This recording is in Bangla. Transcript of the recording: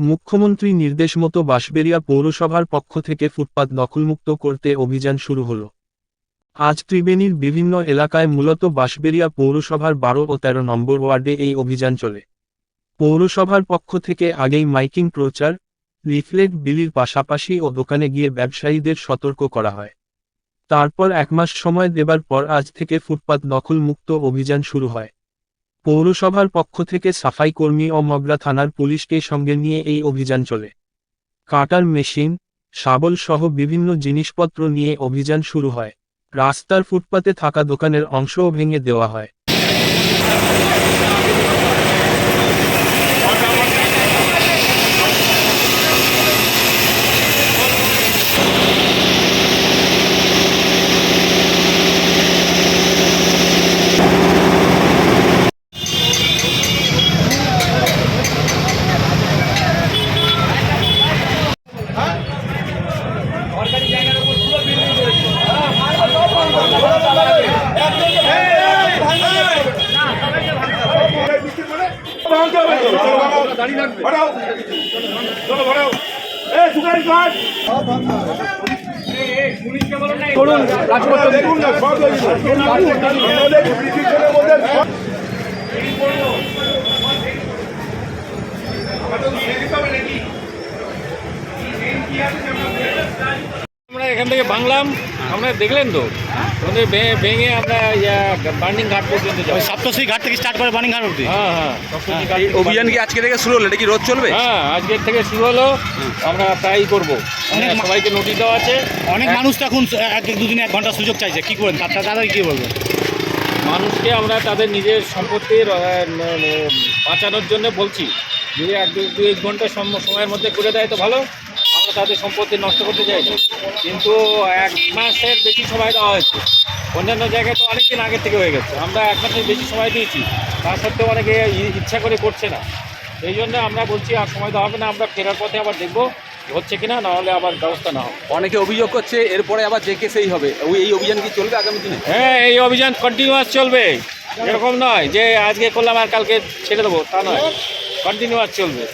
মুখ্যমন্ত্রী নির্দেশ মতো বাঁশবেড়িয়া পৌরসভার পক্ষ থেকে ফুটপাত দখলমুক্ত করতে অভিযান শুরু হলো। আজ ত্রিবেণীর বিভিন্ন এলাকায় মূলত বাঁশবেড়িয়া পৌরসভার বারো ও তেরো নম্বর ওয়ার্ডে এই অভিযান চলে। পৌরসভার পক্ষ থেকে আগেই মাইকিং প্রচার, লিফলেট বিলির পাশাপাশি ও দোকানে গিয়ে ব্যবসায়ীদের সতর্ক করা হয়। তারপর এক মাস সময় দেবার পর আজ থেকে ফুটপাত দখলমুক্ত অভিযান শুরু হয়। পৌরসভার পক্ষ থেকে সাফাই কর্মী ও মগরা থানার পুলিশকে সঙ্গে নিয়ে এই অভিযান চলে। কাটার মেশিন, শাবল সহ বিভিন্ন জিনিসপত্র নিয়ে অভিযান শুরু হয়। রাস্তার ফুটপাতে থাকা দোকানের অংশও ভেঙে দেওয়া হয়। করুন আমাদের ব্রিটিশের মধ্যে সব- আমরা এখান থেকে ভাঙলাম। আমরা দেখলেন তো? ভে- ভেঙে আমরা বার্নিং ঘাট পর্যন্ত যাব। সপ্তশ্রী ঘাট থেকে স্টার্ট করে বাণিঘাট অব্দি হ্যাঁ হ্যাঁ ঘাট অভিযান কি আজকে থেকে শুরু হলো এটা কি রোজ চলবে? হ্যাঁ আজকের থেকে শুরু হলো। আমরা প্রায়ই করব। অনেক মা- সবাইকে নোটিশ দেওয়া আছে। অনেক মানুষ তো এখন এক এক দুদিনে এক ঘণ্টা সুযোগ চাইছে। কি করেন তার তাদের কি বলবেন মানুষকে আমরা তাদের নিজের সম্পত্তির বাঁচানোর জন্য বলছি। যদি এক দু এক ঘণ্টা সম- সময়ের মধ্যে করে দেয় তো ভালো। তাদের সম্পত্তি নষ্ট করতে চাইছে। কিন্তু এক মাসের বেশি সময় দেওয়া হয়েছে। অন্যান্য জায়গায় তো অনেক দিন আগে থেকে হয়ে গেছে। আমরা এক মাসের বেশি সময় দিয়েছি। তা সত্ত্বেও অনেকে ইচ্ছা করে করছে না। এই জন্য আমরা বলছি আর সময় দেওয়া হবে না। আমরা ফেরার পথে আবার দেখব হচ্ছে কিনা নাহলে আবার ব্যবস্থা না হবে। অনেকে অভিযোগ করছে এরপরে আবার যে কেসেই হবে। ওই এই অভিযান কি চলবে আগামী দিনে? হ্যাঁ এই অভিযান কন্টিনিউয়াস চলবে। এরকম নয় যে আজকে করলাম আর কালকে ছেড়ে দেবো তা নয়। কন্টিনিউয়াস চলবে।